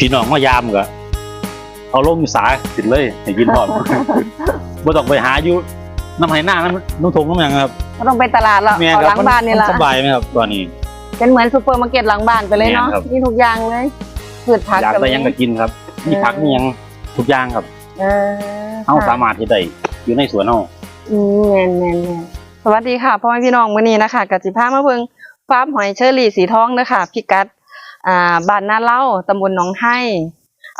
พี่น้องมายามก็เอาลงสาขึ้นเลยให้กินพร้อม บ่ต้องไปหาอยู่น้ำไหหน้าน้ำน้ำทงน้ำหยังครับก็ต้องไปตลาดแล้วแม่นเอาคหรัลังบ้านนี่มัละสบายไหมครับตอนนี้ เป็นเหมือนซูเปอร์มาร์เก็ตหลังบ้านไปเลยเนาะแม่นครับ มีทุกอย่างเลยพืชผักอยากได้หยังก็กินครับมีผักมีหยังทุกอย่างครับเออเฮาค่ะ สามารถเฮ็ดได้อยู่ในสวนเฮา อืมแม่นแม่นแม่นสวัสดีค่ะพ่อแม่พี่น้องมื้อนี้นะคะกสิพามาเบิ่งฟาร์มหอยเชอรี่สีทองเด้อค่ะพิกัด อ่าบ้านนาเล่าตำบลหนองไห้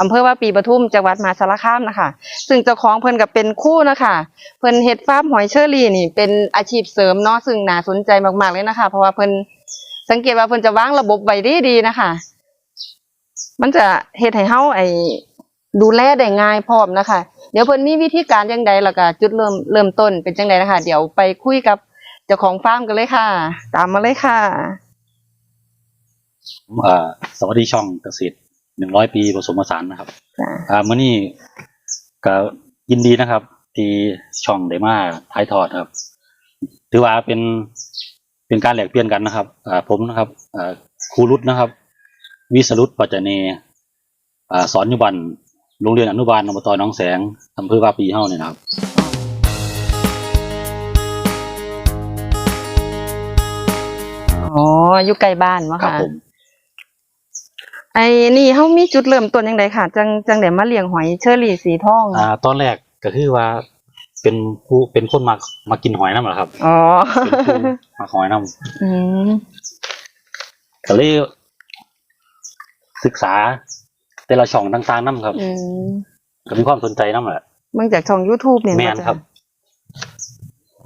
อำเภอว่าปีปทุมจังหวัดมหาสารคามนะคะ ซึ่งเจ้าของเพิ่นก็เป็นคู่นะคะเพิ่นเฮ็ดฟาร์มหอยเชอรี่นี่ เป็นอาชีพเสริมเนาะซึ่งน่าสนใจมากๆเลยนะคะ เพราะว่าเพิ่นสังเกตว่าเพิ่นจะวางระบบไว้ดีๆนะคะ มันจะเฮ็ดให้เฮาไอ้ดูแลได้ง่ายพร้อมนะคะ เดี๋ยวเพิ่นมีวิธีการจังใดแล้วก็จุดเริ่มเริ่มต้นเป็นจังใดนะคะ เดี๋ยวไปคุยกับเจ้าของฟาร์มกันเลยค่ะ ตามมาเลยค่ะ สวัสดีช่องเกษตร100ปีผสมผสานนะครับจ้ะอ่ามื้อนี้ก็ยินดีนะครับ ที่ช่องได้มาถ่ายทอดครับ ถือว่าเป็นเป็นการแลกเปลี่ยนกันนะครับอ่าผมนะครับอ่าครูรุตนะครับ วิสรุตปัจจเนอ่าสอนอยู่บันโรงเรียนอนุบาลอบตหน้องแสงอำเภอว่าปีเฮาเนี่ยนะครับอ๋ออยู่ใกล้บ้านวะครับค่ะผม ไอ้นี่เฮามีจุดเริ่มต้นจังใดค่ะ จังจังไดมาเลี้ยงหอยเชอรี่สีทองอ่าตอนแรกก็คือว่าเป็นผู้เป็นคนมามากินหอยน้ำเหรอครับอ๋อเป็นผู้มาหอยน้ำอืมก็เลยศึกษา แต่ละช่องต่างๆน้ำครับอืมก็มีความสนใจน้ำแหละเบิ่งจากช่อง YouTube เนี่ยแมนว่าจะครับ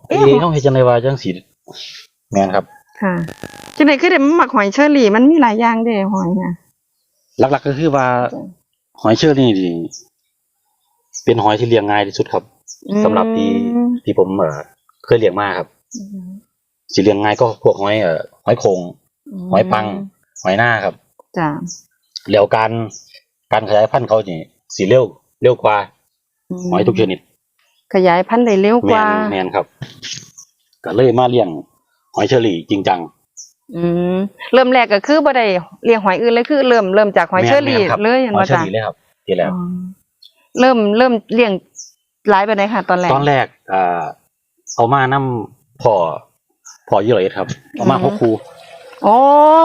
เอ๊ะเอ๊ะเขาเฮ็ดจังไดว่าจังสีแมนครับ ค่ะจังไดคือได้มาหมักหอยเชอรี่มันมีหลายอย่างเด้หอยน่ะ หลักๆก็คือว่าหอยเชอรี่นี่เป็นหอยที่เลี้ยงง่ายที่สุดครับอืมสำหรับที่ที่ผมเอ่อเคยเลี้ยงมาครับอืมสิเลี้ยงง่ายก็พวกหอยเอ่อหอยโขงหอยปัง หอยหน้าครับจ้ะแล้วการการขยายพันธุ์เขานี่สีเร็วเร็วกว่ามหอยทุกชนิด ขยายพันธุ์ได้เร็วแมกว่านแมนครับก็เลยมาเลี้ยงหอยเชอรี่จริงจัง อืมเริ่มแรกก็คือบ่ได้เลี้ยงหอยอื่นเลยคือ เริ่มเริ่มจากหอยเชอรี่แม่นๆครับเลยเห็นหอยว่าเชอจ้ะรี่เลยครับทีแรกอ๋อเริ่มเริ่มเลี้ยงหลายไปไหนใดค่ะ ตอนแรกตอนแรกอ่าเอามานำพ่อพ่อยี่ร้อยเอ็ดครับเอามาอืมหกคูโอ้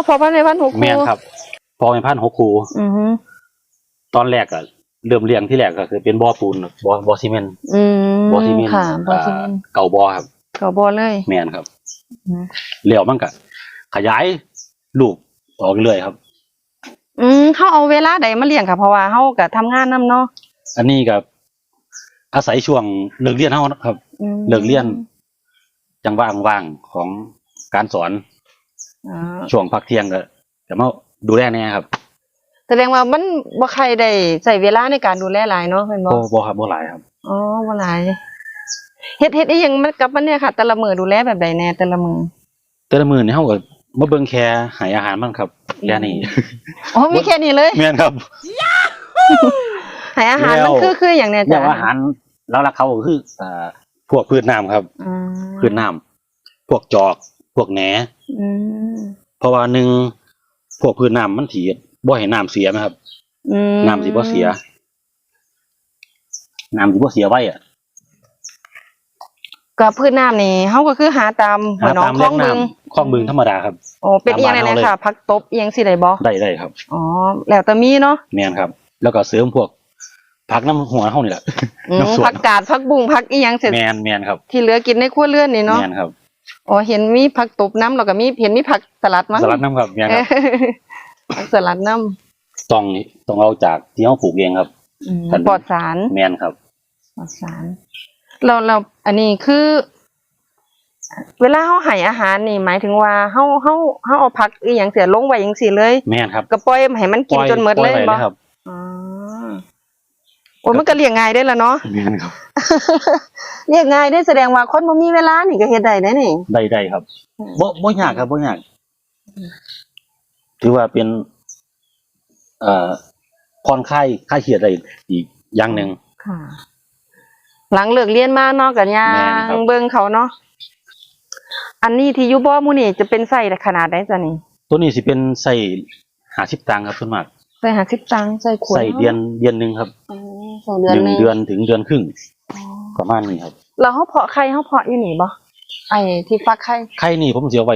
พอพันในพันหกแมนครับพอเป็นพันหกคูอือฮึตอนแรกอะเริ่มเลี้ยงที่แรกก็คือเป็นบ่อปูนบ่อบ่อซีเมนต์อืมบ่อซีเมนต์ค่ะบ่อซีเมนต์อ่าเก่าบ่อครับก็บ่เลยแมนครับอืมแล้วมันก็ ขยายลูกออกเรื่อยครับ อืมเขาเอาเวลาใดมาเลี้ยงค่ะเพราะว่าเฮาก็ทำงานนํเนาะอันนี้ก็อาศัยช่วงเลิกเรียนเฮานะครับ อืมเลิกเรียน จังว่างว่างของการสอนอ่าช่วงพักเที่ยงก็จะมาดูแลแน่ครับแสดงว่ามันบ่ใครได้ใช้เวลาในการดูแลหลายเนาะแม่นบ่บ่บ่ครับบ่หลายครับ อ๋อบ่หลายเฮ็ดเฮ็ดอีหยังมันกับมันเนี่ยค่ะ แต่ละมื้อดูแลแบบใดแน่แต่ละมื้อแต่ละมื้อนี่เฮาก็ มาเบิ่งแค่ให้อาหารมันครับแค่นี้อ๋อมีแค่นี้เลยแม่นครับให้อาหารแล้วมันคือคืออย่างเนี้ยอจ้ะย่างอาหารแล้วลักเขาก็คืออ่าพวกพืชน้ำครับอืมพืชน้ำพวกจอก พวกแหนอืมเพราะว่าหนึ่งพวกพืชน้ำมันถีบ่ให้น้ำเสียนะครับอืมน้ำสิบ่เสียน้ำสิบ่เสียไว้อะ กับพืชน้ำนี่เฮาก็คือหาตามหัวหนองคลองบึงคลองบึงธรรมดาครับโอ้เป็นอีหยังไงตามบ้านนะเราเลยค่ะผักตบอีหยังสิได้บ่ได้ได้ครับอ๋อแล้วแต่มีเนาะแม่นครับ แล้วก็เสริมพวกผักน้ำหัวเฮานี่แหละอืมน้ำสวนผักกาดผักบุ้งผักอีหยังเสร็จแม่นแม่นครับ ที่เหลือกินในครัวเรือนนี่เนาะแม่นครับอ๋อเห็นมีผักตบน้ำแล้วก็มีเห็นมีผักสลัดมั้งสลัดน้ำครับแม่นครับผักสลัดน้ำต้องต้องเอาจากที่เฮาปลูกเองครับอืมกันปลอดสารแม่นครับปลอดสาร เราเราอันนี้คือ เวลาเฮาให้อาหารนี่ หมายถึงว่าเฮาเฮาเฮาเอาผักอีหยังเสียลงไว้จังซี่เลยแม่นครับก็ปล่อยให้มันกินจนหมดเลยปอบ่ไว้ครับอ๋อโอ้ยมันก็เลี้ยงง่ายได้ละเนาะแม่นครับเลี้ยงง่ายได้แสดงว่าคนบ่มีเวลานี่ก็เฮ็ดได้เด้นี่ได้ได้ครับบ่บ่ยากครับบ่ยากถือว่าเป็น เอ่อผ่อนคลายคลายเครียดได้อีกอย่างหนึ่งค่ะ หลังเลิกเรียนมาเนาะก็ย่าแม่นครับ งเบิ่งเขาเนาะอันนี้ที่อยู่บ่หมู่นี่จะเป็นไส้ขนาดใดจ้ะนี่ตัวนี้สิเป็นใส่หาสิบตังค์ครับส่วนมากใส่หาสิบตังค์ใส่ขวดใส่เดือนเดือนหนึงครับอ๋อใส่เดือนหนึ่งหนึงเดือนถึงเดือนครึ่งอ๋อประมาณนี้ครับแล้วเขาเพาะไข่เขาเพาะอยู่นี่บ่ไอ้ที่ฟักไข่ไข่นี่ผมสิเอาไว้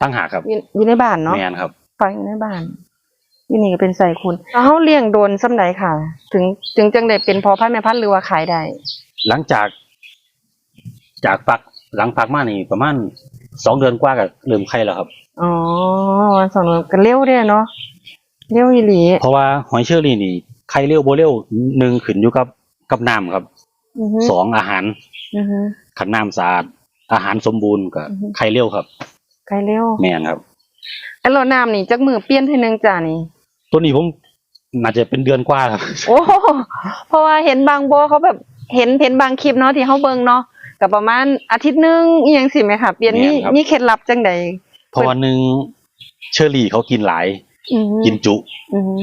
ตั้งหากครับอยู่อยู่ในบ้านเนาะ แม่นครับ ฟักอยู่ในบ้านอยู่นี่ก็เป็นใส่คุณแล้วเขาเลี้ยงโดนสำใดค่ะ ถึงถึงจังได้เป็นพอพันธุ์แม่พันธุ์หรือว่าขายได้ หลังจาก จากฟักหลังฟักมานี่ประมาณสองเดือนกว่าก็เริ่มไข่แล้วครับ อ๋อวันสองเดือนก็เร็วเด้เนาะเร็วอีหลีเพราะว่าหอยเชอรี่นี่ไข่เร็วบ่เร็วหนึ่งขึ้นอยู่กับกับน้ำครับอือฮึสองอาหารอือฮึขันน้ำสะอาดอาหารสมบูรณ์ก็อือฮึไข่เร็วครับ ไข่เร็วแม่นครับไอ้โลน้ำนี่จักมือเปลี่ยนทีนึงจ้านี่ ตัวนี้ผมน่าจะเป็นเดือนกว่าครับ โอ้เพราะว่าเห็นบางบ่เขาแบบ เห็นเห็นบางคลิปเนาะที่เขาเบิ่งเนาะก็ประมาณอาทิตย์หนึงอีหยังสิแม่ค่ะ เปลี่ยนนี่แม่นครับ นี่เคล็ดลับจังใดเพราะว่าหนึ่งเชอรี่เขากินหลาย อือฮึกินจุ อือฮึ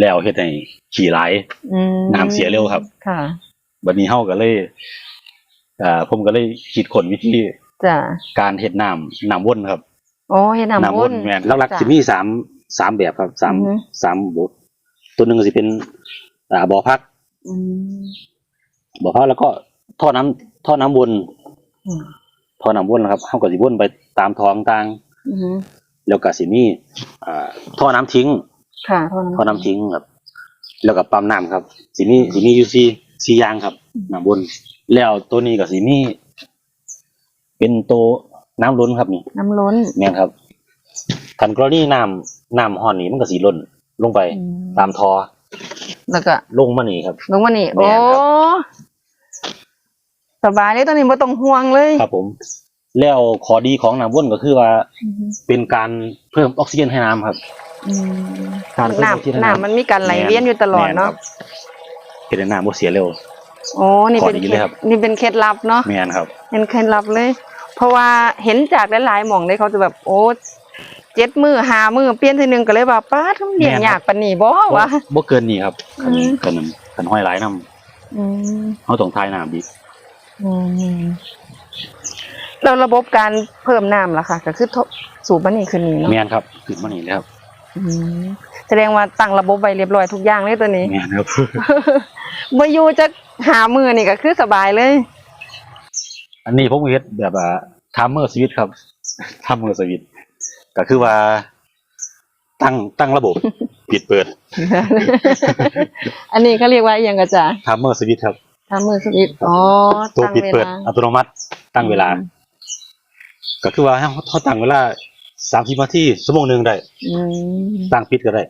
แล้วเฮ็ดให้ขี่หลาย อืมน้ำเสียเร็วครับ ค่ะบัดนี้เฮาก็เลยอ่าผมก็เลยคิดค้นวิธีจ้ะการเฮ็ดน้ำน้ำวนครับโอ้เฮ็ดน้ำวน แม่นหลักๆจ้ะสิมีสามสามแบบครับสามอือฮึ สามบทตัวหนึงก็สิเป็นอ่าบ่อพัก อืม บ่อพักแล้วก็ท่อน้ำท่อน้ำวนอืมท่อน้ำวนนะครับเฮาก็สิวนไปตามท้องต่าง อือฮึแล้วก็สิมีอ่าท่อน้ำทิ้ง ค่ะเท่านั้น ท่อน้ำทิ้งครับ แล้วก็ปั๊มน้ำครับ สิมีสิมีอยู่สี่สี่อย่างครับน้ำวนแล้วตัวนี้ก็สิมีเป็นตัวน้ำล้นครับนี่ น้ำล้นแม่นครับคันกรณีน้ำน้ำห้อนนี่มันก็สิล้นลงไปอืมตามทอ แล้วก็ลงมานี่ครับ ลงมานี่แม่โอ้นครับ สบายเลยตอนนี้บ่ต้องห่วงเลยครับผม แล้วข้อดีของน้ำวนก็คือว่าอือฮึเป็นการเพิ่มออกซิเจนให้น้ำครับ อืมการเพิ่มออกซิเจนให้น้ำน้ำมันมีการไหลเวียนอยู่ตลอดเนาะแม่ครับเป็นให้น้ำบ่เสียเร็ว โอ้นี่ขอเป็นดีเคเลล็ยดครับนี่เป็นเคล็ดลับเนาะ แม่นครับ เป็นเคล็ดลับเลย เพราะว่าเห็นจากหลายๆหม่องเลยเขาจะแบบโอ้เจ็ดมือหามือเปลี่ยนทีหนึงก็เลยว่าป้าทำเลี้ยงแม่นครับยากปานนี้บ่วะบ่เกินนี้ครับคันอืมคันคันห้อยหลายน้อืมำเฮาต้องทายน้ำดีอืมแล้วระบบการเพิ่มน้ำล่ะค่ะ ก็คือทบสูบมันนี่ขึ้นนี่เนาะแม่นครับขึ้นมานี่เลยครับอืมแสดงว่าตั้งระบบไว้เรียบร้อยทุกอย่างเลยตัวนี้แม่นครับบ่อยู่จะหามือนี่ก็คือสบายเลย อันนี้ผมเฮ็ดแบบว่าทามเมอร์สวิตครับทามเมอร์สวิต ก็คือว่า ตั้งตั้งระบบ ปิดเปิดอันนี้เขาเรียกว่าอหยังกระจ้าทามเมอร์สวิตครับ ทำมือสวิตช์อ๋อตัวตั้งปิดเวเปิดลาอัตโนมัติ ตั้งเวลา ก็คือว่าเขาเขาตั้งเวลาสามสิบนาทีชั่วโมงหนึ่งได้ อืมตั้งปิดก็ได้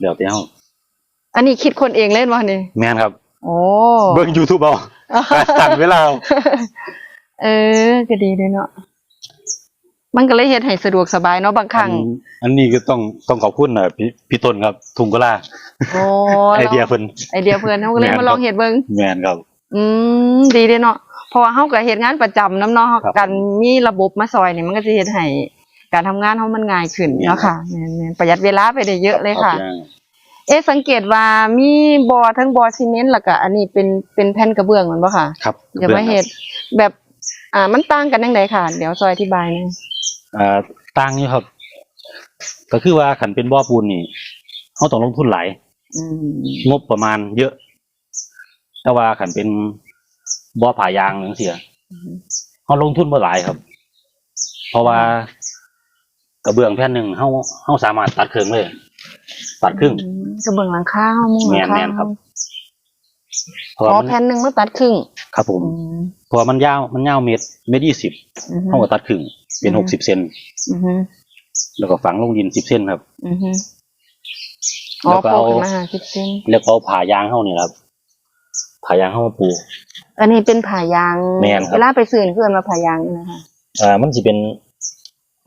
เดี๋ยวแต่เฮาอันนี้คิดคนเองเล่นวะนี่แม่นครับ โอ้ เบิ่ง YouTube เอาตั้งเวลาเอา เออ ก็ดีเลยเนาะ มันก็เลยเฮ็ดให้สะดวกสบายเนาะบางครั้งอันอันนี้ก็ต้องต้องขอบคุณนะพี่พี่ต้นครับทุงกะลาโอ้ไอเดียเพิ่นไอเดียเพื่อนเขาก็เลยแม่นมาลองเฮ็ดเบิ่งแม่นครับ อืมดีเลยเนาะเพราะว่าเฮาก็เฮ็ดงานประจำนํเนาะครับการมีระบบมาซอยนี่มันก็จะเฮ็ดให้การทำงานเฮามันง่ายขึ้นเนาะค่ะแม่นๆประหยัดเวลาไปได้เยอะเลยค่ะรับเอ๊ะสังเกตว่ามีบ่อทั้งบ่อซีเมนต์แล้วก็อันนี้เป็นเป็นแผ่นกระเบื้องแมันบ่ค่ะครับเดี๋ยวมาเฮ็ดแบบอ่ามันต่างกันจังไดค่ะ เดี๋ยวซอยอธิบายหน่อย อ่าต่างอยู่ครับ ก็คือว่าขันเป็นบ่อปูนนี่เขาต้องลงทุนหลายอืมงบประมาณเยอะ แต่ว่าขันเป็นบ่อผายางจังซี่เขาลงทุนบ่หลายครับ เพราะว่ากระเบื้องแผ่นหนึ่งเขาเขาสามารถตัดครึ่งเลย ตัดครึ่งอืมกระเบื้องหลังคาเฮามุงหลังคาแม่นๆครับ เพราะอ๋อว่ามันแผ่นหนึงมาตัดครึ่ง ครับผมอืมเพราะว่ามันยาวมันยาวเมตรเมตรยี่สิบอือฮึเขาก็ตัดครึ่งเป็นอืมหกสิบเซนอือฮึแล้วก็ฝังลงดินสิบเซนครับอือฮึอ๋อแล้วก็โผล่เอาขึ้นมาหาสิบเซนแล้วก็เอาผ่ายางเข้านี่ครับผ่ายางเข้ามาปู อันนี้เป็นผ่ายางแม่นครับเวลาไปซื้อนี่คือเอามาผ่ายางนี่นะคะอ่ามันจะเป็น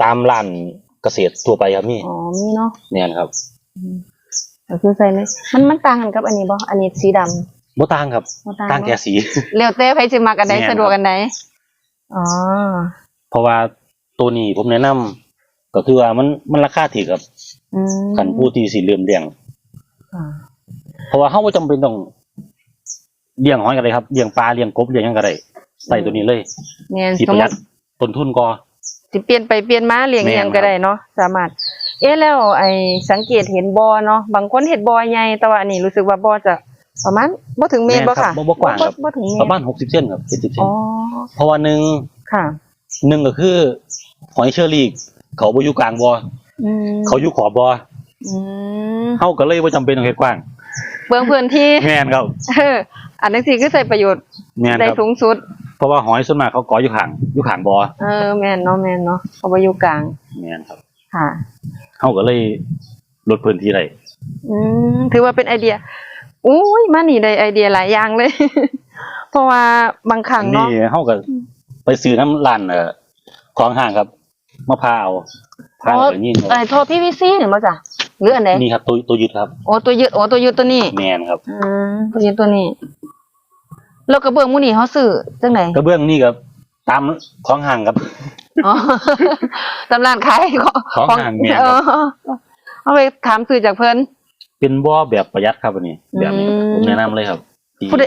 ตามร้านเกษตรทั่วไปครับนี่อ๋อมีเนาะเนี่ยครับอืมก็คือใส่เลยมันมันต่างกันกับอันนี้บ่อันนี้สีดำ บ่ต่างครับบ่ต่าง ต่างแค่เนาะสี เร็วเต้ไผสิมักอันใดแม่นครับ สะดวกอันใดอ๋อ เพราะว่าตัวนี้ผมแนะนำก็คือว่ามันมันราคาถูกครับอืมคันผู้ที่สิเริ่มเลี้ยง อ่าเพราะว่าเฮาบ่จำเป็นต้องเลี้ยงหอยก็ได้ครับเลี้ยงปลาเลี้ยงกบเลี้ยงหยังก็ได้ใส่ตัวนี้เลยแม่นสิสปมระหมุยัดติต้นทุนก็ สิสิเปลี่ยนไปเปลี่ยนมาเลี้ยงแม่น อิหยังก็ครับได้เนาะสามารถ เอ๊ะแล้วไอ้สังเกตเห็นบ่อเนาะบางคนเห็นบ่อใหญ่แต่ว่าอันนี้รู้สึกว่าบ่อจะ ประมาณบ่ถึงเมตรบ่ค่ะแม่นครับบ่บ่กว้างครับบ่ถึงเมตปรระมาณหกสิบเซนครับเจ็ดสิบเซอ๋นอเพราะว่าหนึ่งค่ะหนึ่งก็คือ หอยเชอรี่เขาบ่อยู่กลางบ่ออืมเขาอยู่ขอบบ่ออืมเฮาก็เลยบ่จำเป็นต้องเฮ็ดกว้าง เบื้องพื้นที่แม่นครับเอออันนี้สิคือใช้ประโยชน์แม่นได้ครับสูงสุด เพราะว่าหอยส่วนมากเขาก่ออยู่ข้างอยู่ข้างบ่อเออแม่นเนาะแม่นเนาะเขาบ่อยู่กลางแม่นครับ ค่ะเฮาก็เลยลดพื้นที่ได้อืมถือว่าเป็นไอเดีย อุ้ยมานี่ได้ไอเดียหลายอย่างเลย เพราะว่าบางครั้งอันเนาะนี้เฮาก็ไปซื้อน้ำร้านเอ่อของห้างครับมะพร้าวพร้าวแบบนี้ไอ้โทร PVC เนี่ยบ่จ้ะหรืออันไหนนี่ครับตัวตัวยึดครับโอ้ตัวยึดโอ้ตัวยึดตัวนี้แม่นครับอืมตัวยึดตัวนี้แล้วกระเบื้องหมู่นี่เฮาซื้อจังไหนกระเบื้องนี่ครับตามของห้างครับอ๋อตำร้านขายของของห่างแม่นเอครับอเอาไปถามซื้อจากเพิ่น เป็นบ่อแบบประหยัดครับอันนี้แบบนี้อืมผมแนะนำเลยครับดีผู้ใด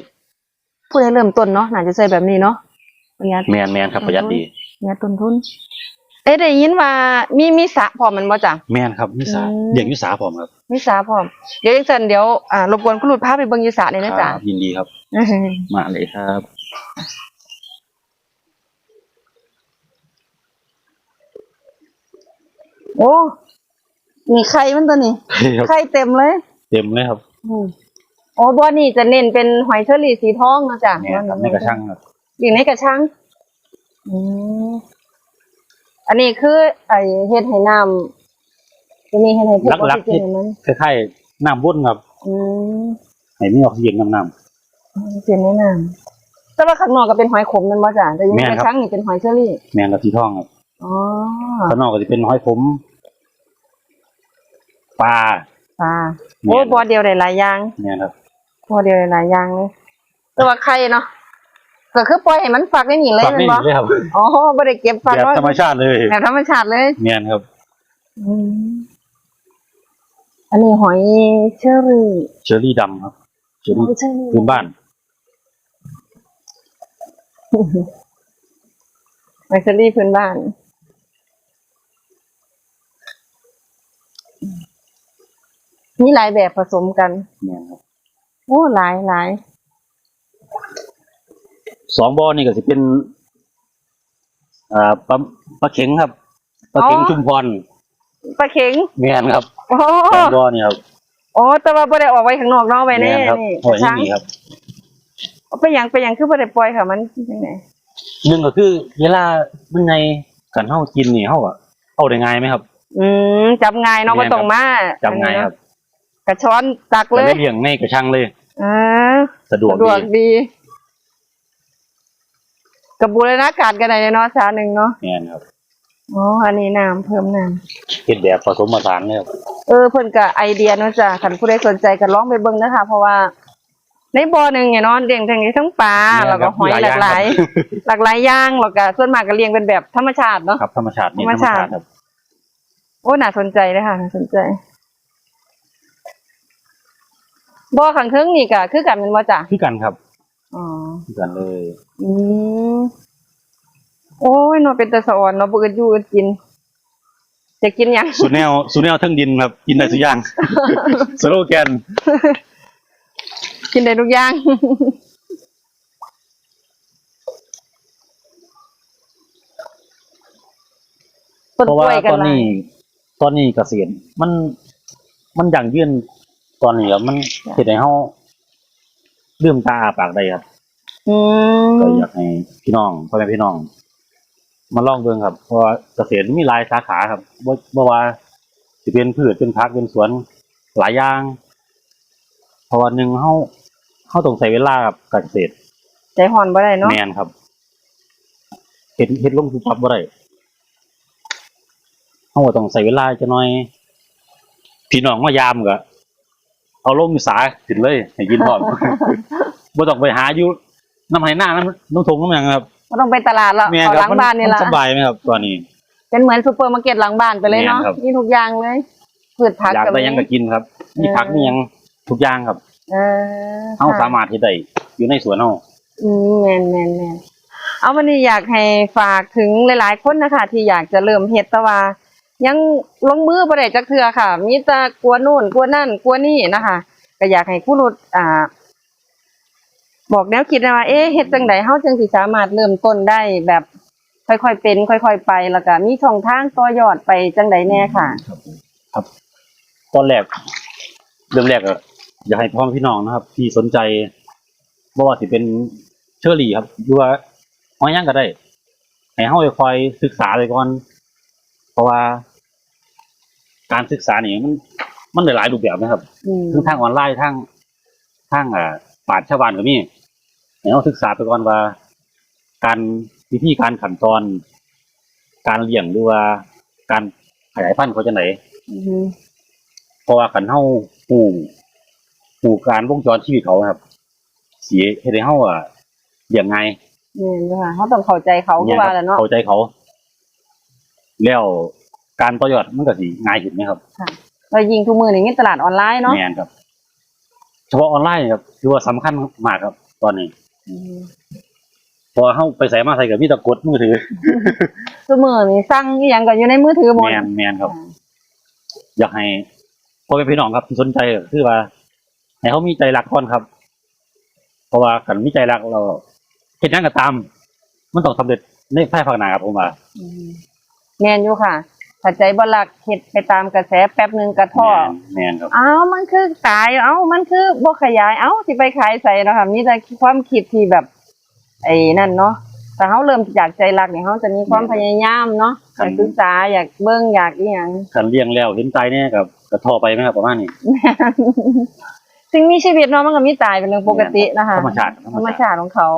ผู้ใดเริ่มต้นเนาะน่าจะใช้แบบนี้เนาะประหยัดแมนแมนครับประหยัดดี ประหยัดต้นทุน เอ๊ะได้ยินว่ามีมีสระพร้อมมันบ่จ้ะ แมนครับวิสาอืม เลี้ยงวิสาผมครับมีสระพร้อม เดี๋ยวจังซั่นเดี๋ยวอ่ารบกวนคุณลุดพาไปเบิ่งอยู่สระนี่นะจ๊ะครับยินดีครับ มาเลยครับ โอ้ มีไข่มันตัวนี้ไข่เต็มเลยเต็มเลยครับอืมโอ้บ่อนี่จะเน้นเป็นหอยเชอรี่สีทองนะจ๊ะแมนครับในกระชังครับอยู่ในกระชังอืมอันนี้คือ ไอเฮ็ดให้น้ำตัวนี้เฮ็ดให้พวกออกซิเจนให้มันคล้ายๆน้ำวนครับอืมให้มีออกซิเจนน้ำน้ออกซิเจนในน้ำแต่ว่าข้างนอกก็เป็นหอยขมแมันบ่จ้ะแต่อยู่ในแม่นกครับระชังนี่เป็นหอยเชอรี่ำแมนกับสีทองครับอ๋อ ข้างนอกก็จะเป็นหอยขม ปลา ปลาแม่นโอ้บ่อเดียวได้หลายอย่างแมนครับบ่อเดียวได้หลายอย่างเลยแต่ว่าไข่เนาะก็คือปล่อยให้มันฟักได้นี่เลยฝักแม่นี่นบ่เลยครับอ๋อบ่ได้เก็บฟักแบบเนาะธรรมชาติเลยแบบธรรมชาติเลยแมนครับอืมอันนี้หอยเชอรี่เชอรี่ดำครับเชอหรี่อยเชอรี่พื้นบ้านหอยเชอรี่พื้นบ้าน มีหลายแบบผสมกันแมนครับโอ้หลายหลายสองบ่อนี่ก็จะเป็นอ่าปลาปลาเข็งครับปลาเข็งชุมพรปลาเข็งแมนครับโอ้สองบ่อนี่ครับโอ้แต่ว่าบ่ได้ออกไว้ข้างนอกเนาะไว้แมแน่นครับนี่หอยช้างนี่ครับไปหยังไปหยังคือบ่ได้ปล่อยค่ะ มันจังไดหนึ่งก็คือเวลามันในกันเฮากินนี่เฮาอะเอาได้ง่ายไหมครับ อืมจับง่ายเนาะแม่บ่นต้องมาจำง่ายครับก ระช้อนตักก็เลได้ยเลี้ยงในกระชังเลย อ่าสะดวกสะดวกดีดี กับบูรณาการกันได้เนาะชาหนึ่งเนาะแม่นครับอ๋ออันนี้น้ำเพิ่มน้เฮ็ดแบบผสมผสานเลยครับำเออเพิ่นก็ไอเดียเนาะจ้ะคันผู้ใดสนใจก็ลองไปเบิ่งนะคะ เพราะว่า ในบ่อหนึงเนี่ยเนาะเลี้ยงทั้งนี้ทั้งปลาแม่นแล้วก็ครับหอยหลากหลายหลากหลายอย่างแล้วก็ส่วนมากก็เลี้ยงเป็นแบบธรรมชาติเนาะ ครับ ธรรมชาตินี่ธธรรรรมมชาชาติ ติครับ โอ้น่าสนใจเลยค่ะน่าสนใจ บ่อข้างเทิงนี่ก็คือกันแม่นบ่จ้ะคือกันครับอ๋อคือกันเลยอืมโอ้ยเนาะเป็นตะสะอ่อนเนาะบ่อึดอยู่อึดกินจะกินหยัง สุดแนวสุดแนวเทั้งดินครับกินได้ทุกอย่าง สโลแกนกินได้ทุกอย่าง ต้นเพราะกล้ว่าวยกันตอนหลายนี้ ตอนนี้เกษตรมันมันอย่างยื่น ตอนนี้ครับมันเฮ็ดให้เฮาลืมตาอ้าปากได้ครับอืมก็อยากให้พี่น้องพ่อแม่พี่น้อง มาลองเบิ่งครับ เพราะว่าเกษตรมีหลายสาขาครับบ่บ่ว่าสิเป็นพืชเป็นผักเป็นสวนหลายอย่างเพราะว่าหนึ่งเฮาเฮาต้องใช้เวลากับการเกษตรใจหอนบ่ได้เนาะแม่นครับเฮ็ดเฮ็ดลงทุนปรับบ่ได้เฮาก็ต้องใช้เวลาจักหน่อยพี่น้องมายามก็ เอาลงมีสาขึ้นเลยให้กินพร้อมบ่ต้องไปหาอยู่น้ำไหหน้าน้ำน้ำทงน้ำหยังครับบ่ต้องไปตลาดแล้วแม่นเอาคหรัลังบ้านนี่มัล่ะสบายไหมครับตอนนี้ เป็นเหมือนซูเปอร์มาร์เก็ตหลังบ้านไปเลยเนาะแม่นครับมีทุกอย่างเลยพืชผักอยากก็ได้หยังก็กินครับมีผักมีหยังทุกอย่างครับเออเฮาค่ะสามารถเฮ็ดได้อยู่ในสวนเฮาอืมแม่นแม่นแม่นเอาวันนี้อยากให้ฝากถึงหลาย ๆ คนนะคะ ที่อยากจะเริ่มเฮ็ดแต่ว่า ยังลงมือบ่ได้จักเทื่อค่ะ มีแต่กลัวโน่นกลัวนั่นกลัวนี่นะคะก็อยากให้ผู้รุดอ่า บอกแนวคิดนะว่าเอ๊ะเฮ็ดจังไดเฮาจึงสิสามารถเริ่มต้นได้แบบ ค่อยๆเป็น ค่อย ๆ ไปแล้วก็มีช่องทางต่อยอดไปจังไดแน่ค่ะ ครับผมครับ ตอนแรกเรื่องแรกอะอยากให้พ่อพี่น้องนะครับ ที่สนใจบ่ว่าสิเป็นเชอรี่ครับหรือว่าหอยยังก็ได้ให้เฮาค่อยศึกษาไปก่อน เพราะว่า การศึกษานี่มันมันหลายๆรูปแบบนะครับอืมทั้งทางออนไลน์ทางทางอ่าปราชญ์ชาวบ้านก็มีให้เราศึกษาไปก่อนว่า การวิธีการขั้นตอน การเลี้ยงหรือว่าการขยายพันธุ์เขาจะไหนอือฮึเพราะว่าขันเฮาปูปูการวงจรชีวิตเขาครับ เสียเฮ็ดให้เฮาอะอย่างไงแม่นอยู่ค่ะเฮาต้องเข้าใจเขาคือว่าแหล้วเนาะเข้าใจเขา แล้ว การต่อยอดมันก็สิง่ายขึ้นไหมครับแล้วยิ่งทุกมื้อนี้มีตลาดออนไลน์เนาะแม่นครับ เฉพาะออนไลน์ครับถือว่าสำคัญมากครับ ตอนนี้ อือฮึพอเฮาไปใส่มาใส่กับมีแตะกดมือถือซุมื้อนี้สั่งอีหยังก็อยู่ในมือถือหมดแมนแมนครับ อยากให้พ่อแม่พี่น้องครับที่สนใจก็คือว่าให้เขามีใจรักก่อนครับ เพราะว่ากันมีใจรักเราเห็นนั่งก็ตาม มันต้องสำเร็จในภายภาคหน้าครับผมว่า อืมแม่นอยู่ค่ะ ถ้าใจบ่รักเฮ็ดไปตามกระแสแป๊บหนึงก็ท้อแมนครับ เอ้ามันคือตาย เอ้ามันคือบ่ขยาย เอ้าสิไปขายใส่เนาะค่ะมีแต่ความคิดที่แบบ ไอ้นั่นเนาะแต่เฮาเริ่มจากใจรักเนี่ยเฮาจะมีความพยายามเนาะอยากศึกษาอยากเบิ่งอยากอีหยังกันเลี้ยงแล้วเห็นใจเนี่ยกับกระท่อไปไหมครับประมาณนี้ สิ่งมีชีวิตเนาะมันก็มีตายเป็นเรื่องปกตินะคะธรรมชาติธรรมชาติของเขา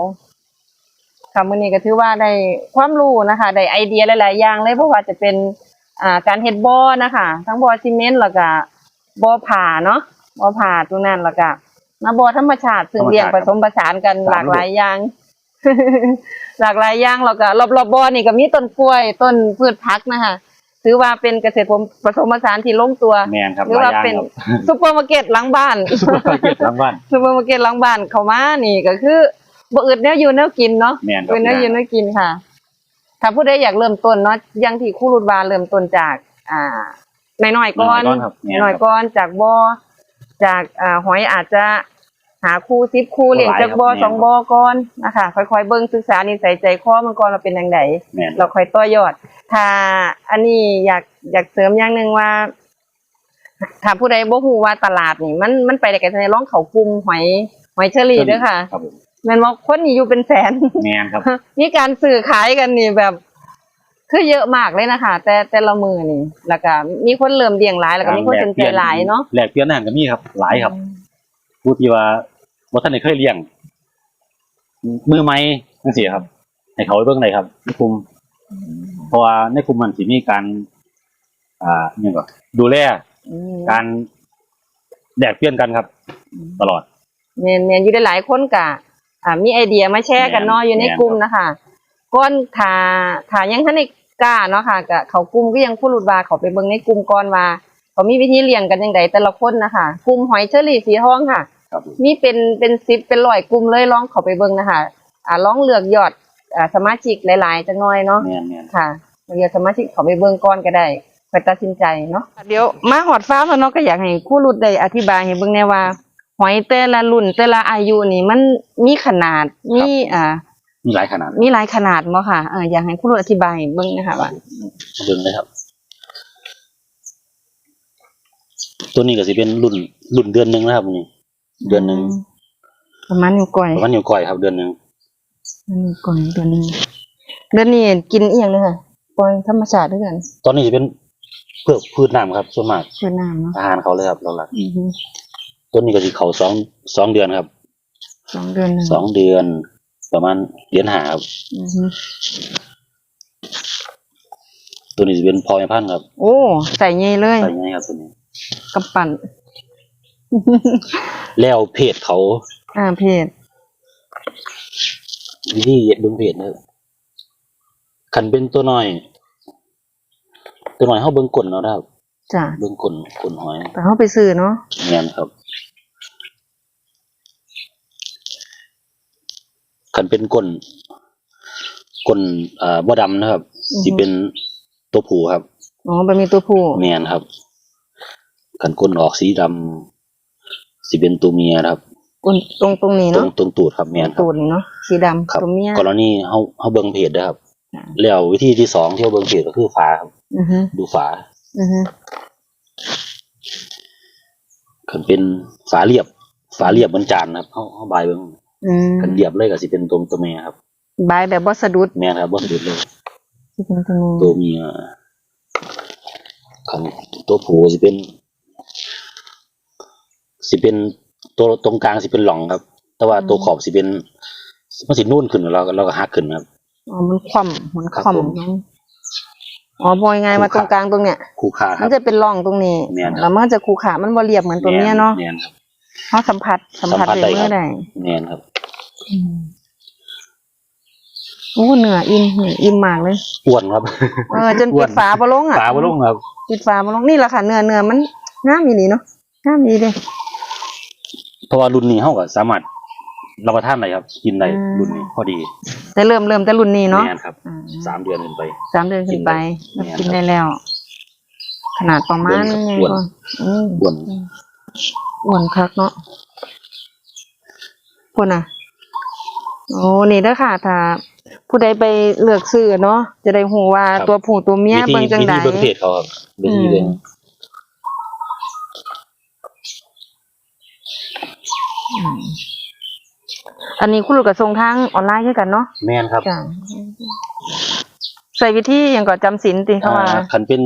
ค่ะมื้อนี้ก็ถือว่าได้ความรู้นะคะได้ไอเดียหลาย ๆ อย่างเลยเพราะว่าจะเป็น อ่าการเฮ็ดบ่อนะคะ ทั้งบ่อซีเมนต์แล้วก็บ่อผ่าเนาะบ่อผ่าตรงนั้นแล้วก็มาบ่อธรรมชาติซึ่งเลี้ยงผสมผสานกันหลากหลายอย่าง หลากหลายอย่างแล้วก็รอบๆบ่อนี่ก็มีต้นกล้วยต้นพืชผักนะคะถือว่าเป็นเกษตรผสมผสานที่ลงตัวแมนครับหรือหลาว่ายอย่างเป็นครับซุปเปอร์มาร์เก็ตหลังบ้านเก็บหลังบ้านซูเปอร์มาร์เก็ตหลังบ้านเขามานี่ก็คือบ่อึดแนวอยู่แนวกินเนาะแมนครับเป็นแนวอยู่แนวกินค่ะ ถ้าผู้ใดอยากเริ่มต้นเนาะอยังที่ครู่รุดบาเริ่มต้นจาก อ่าน้อยๆก่อนน้อยๆครับแม่นครับน้อยๆก่อนจากบ่อจากอ่าหอยอาจจะหาคู่ซิปคู่เลี้ยงจากบ่อหลายครับสองบ่อก่อนนะคะค่อยๆเบิ่งศึกษานิสัยใจคอมันก่อนว่าเป็นจังไดแมนเราค่อยต่อยอด ถ้าอันนี้อยากอยากเสริมอย่างหนึ่งว่า ถ้าผู้ใดบ่ฮู้ว่าตลาดนี่ มันมันไปได้กันในร้องเขากลุ่มหอยหอยเชอรี่เด้อค่ะ ครับผม แม่นว่าคนนี่อยู่เป็นแสน แมนครับ มีการสื่อขายกันนี่แบบ คือเยอะมากเลยนะคะ แต่แต่ละมือนี่ แล้วก็มีคนเริ่มเลี้ยงหลายแล้วก็มีคนสนใจหลายเนาะแหลกเปลี่ยนอาหารก็มีครับ หลายครับผู้ที่ว่าบ่ทันได้เคยเลี้ยง มือใหม่จังซี่ครับ ให้เขาไปเบิ่งได้ครับในกลุ่มเพราะว่าในกลุ่มมันสิมีการ อ่าอิหยังก็ดูแลอืมการแลกเปลี่ยนกันครับ ตลอดเนียนเนียนอยู่ได้หลายคนกะ อ่ามีไอเดียมาแชร์กันเนาะแม่นอยู่ในแม่นกลุ่มนะคะก่อนถ้าถ้ายังทันได้กล้าเนาะค่ะก็เขากลุ่มก็ยังพูดรุดบาเขาไปเบิ่งในกลุ่มก่อนว่าเขามีวิธีเลี้ยงกันยังไงแต่ละคนนะคะกลุ่มหอยเชอรี่สีทองค่ะครับผมมีเป็นเป็นสิบเป็นร้อยกลุ่มเลยลองเขาไปเบิ่งนะคะอ่าลองเลือกยอดอ่าสมาชิกหลาย ๆจังน้อยเนาะแม่นแม่นค่ะเรียกสมาชิกเขาไปเบิ่งก่อนก็ได้ไปตัดสินใจเนาะเดี๋ยวมาหอดฟ้าร์มแล้วเนาะก็อยากให้ครู่รุดได้อธิบายให้เบิ่งแน่ว่า หอยแต่ละรุ่นแต่ละอายุนี่มันมีขนาดมีอ่า มีหลายขนาดมีหลายขนาดบ่ค่ะเอออยากให้ครู่รุดอธิบายให้เบิ่งนะคะว่าเบิ่งเลยครับ ตัวนี้ก็สิเป็นรุ่นรุ่นเดือนหนึงนะครับนี่เดือนหนึงประมาณนิ้วก้อยประมาณนิ้วก้อยครับเดือนหนึงนิ้วก้อยเดือนหนึงเดือนนี้กินอีหยังเลยค่ะปล่อยธรรมชาติด้วยกัน ตอนนี้จะเป็นเพื่อพืชน้ำครับส่วนมากเพื่อน้ำเนาะอาหารเขาเลยครับหลักอือฮึๆ ต้นนี้ก็สิเขาสองสองเดือนครับสองเดือนหนึงสองเดือน ประมาณเดือนหาครับอือฮึตัวนี้จะเป็นพอแม่พันธุ์ครับโอ้ใส่ใหญ่เลยใส่ง่ายครับตัวนี้ กำปั่น แล้วเพศเขาอ่าเพจวิธีเย็ดเบิ่งเพศนะครับคันเป็นตัวน้อย ตัวน้อยเฮาเบิ่งก้นเอาได้ครับ จ้ะเบิ่งก้นก้นหอย แต่เขาไปซื้อเนาะ แม่นครับ คันเป็นก้นก้นเอ่อบ่ดำนะครับอือฮึ สิเป็นตัวผู้ครับอ๋อมันมีตัวผู้แมนครับกันก้นออกสีดำสิเป็นตัวเมียนะครับตรงตรงตรงนี้ตรงเนาะตรงตูดครับแมนครับ ตูดนี่เนาะสีดำครับตัวเมีย กรณีเฮาเฮาเบิ่งเพจนะครับค่ะแล้ววิธีที่สองที่เฮาเบิ่งเพจก็คือฝาครับอือฮึดูฝาอือฮึคันเป็นฝาเรียบ ฝาเรียบบนจานนะครับเฮาเฮาบายเบิ่ง อืมคันเรียบเลยก็สิเป็นตรงตัวเมียครับบายแบบบ่สะดุดแม่นครับบ่สะดุดเลยสิเป็นตัวนี้ตัวเมียคันตัวผู้สิเป็น สิเป็นตัวตรงกลางสิเป็นหล่องครับ แต่ว่าตัวขอบสิเป็นมันสินุ่นขึ้นแล้วก็แล้วก็หักขึ้นครับอ๋อมันคว่ำมันครับคว่ำผมลงอ๋อบอกยังไงมาตรงกลางตรงเนี้ยคู่ค่าคมัรันบจะเป็นร่องตรงนี้แม่นครับแล้วมันจะคูขามันบ่เรียบเหมือนตัวเมียเนาะแม่นครับเพราะสัมผัสสัมผัสสัมผัสด้วยได้มืครัอบได้แม่นครับอืม โอ้เหนืออิ่มเหนืออิ่มมากเลยอ้วนครับเออจนอ้ปิวนดฝาบ่ลงอะฝาบ่ลงครับปิดฝาบ่ลงนี่แหละค่ะเนื้อเนื้อมันงามอีหลีเนาะงามอีเด้เพราะว่ารุ่นนี้เฮาก็สามารถรับประทานได้ครับ กินได้อืมรุ่นนี้พอดี แต่เริ่มเริ่มแต่รุ่นนี้เนาะแม่นครับอ่าสามเดือนขึ้นไปสามเดือนขึ้นไปกินได้กินได้แล้ว ขนาดประมาณอ้วนครับยังอ้วนก่อนอืมอ้วนคักเนาะพุ่นน่ะ โอ้นี่เด้อค่ะถ้าผู้ใดไปเลือกซื้อเนาะจะได้ฮู้ว่าครับ ตัวผู้ตัวเมียวิธีเบิ่งจังวิไดธีเบิ่งเพจเขาครับวิธีเบิ่งอืม อืมอันนี้คุณลูกกับทรงทางออนไลน์คือกันเนาะแม่นครับจ้ะใส่วิธีอย่างก่อนจำศีลติเขาว่าอ่าคันเป็น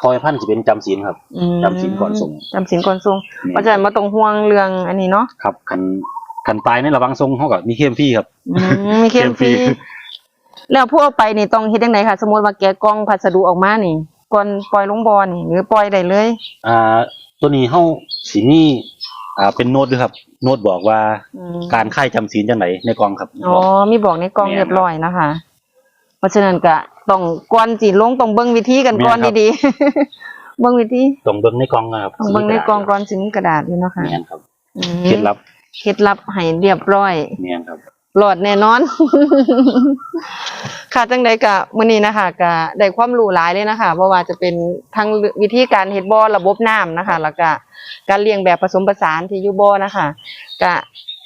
พลอยพันธุ์สิเป็นจำศีลครับ อืมจำศีลก่อนส่ง จำศีลก่อนทรงแม่นเพราะฉะนั้นมาตรงห่วงเรื่องอันนี้เนาะ ครับคัน คันตายในระหวังทรงเขาก็มีเข้มฟรีครับ อืมมีเข้มฟรีเข้มฟรี แล้วผู้เอาไปนี่ต้องเฮ็ดจังไดค่ะสมมุติว่าแกะกล่องพัสดุออกมานี่ก่อนปล่อยลงบ่อนี่หรือปล่อยได้เลย อ่า ตัวนี้เฮาสิมีอ่าเป็นโน้ตด้วยครับ โน้ตบอกว่าอืมการค่ายจำศีลจังไดในกองครับ อ๋อมีบอกในกล่องแม่นเรียบร้อยนะคะ เพราะฉะนั้นก็ต้องก่อนสิลงต้องเบิ่งวิธีกันก่อนแม่นครับ ดีๆ เบิ่งวิธีต้องเบิ่งในกองนะครับต้องเบิ่งในกล่องก่อนสิมีกระดาษอยู่เนาะค่ะแม่นครับอืมเคล็ดลับ เคล็ดลับให้เรียบร้อยแม่นครับ หลอดแน่นอน ค่ะจังใดก็มื้อนี้นะคะก็ได้ความรู้หลายเลยนะคะเพราะว่าจะเป็นทั้งวิธีการเฮ็ดบ่อระบบน้ำนะคะ แล้วก็การเลี้ยงแบบผสมผสานที่อยู่บ่อนะคะก็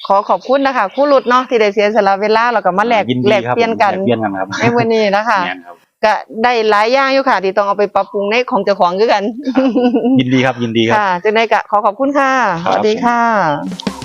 ขอขอบคุณนะคะครู่รุดเนาะที่ได้เสียสละเวลาแล้วก็มาแลกยินดีแลกครับเปลี่ยนกันแลกเปลี่ยนกันครับในวันนี้นะคะแม่นครับ ก็ได้หลายอย่างอยู่ค่ะที่ต้องเอาไปปรับปรุงในของเจ้าของคือกัน ยินดีครับยินดีครับ ค่ะจังใดก็ขอขอบคุณค่ะครับสวัสดีค่ะ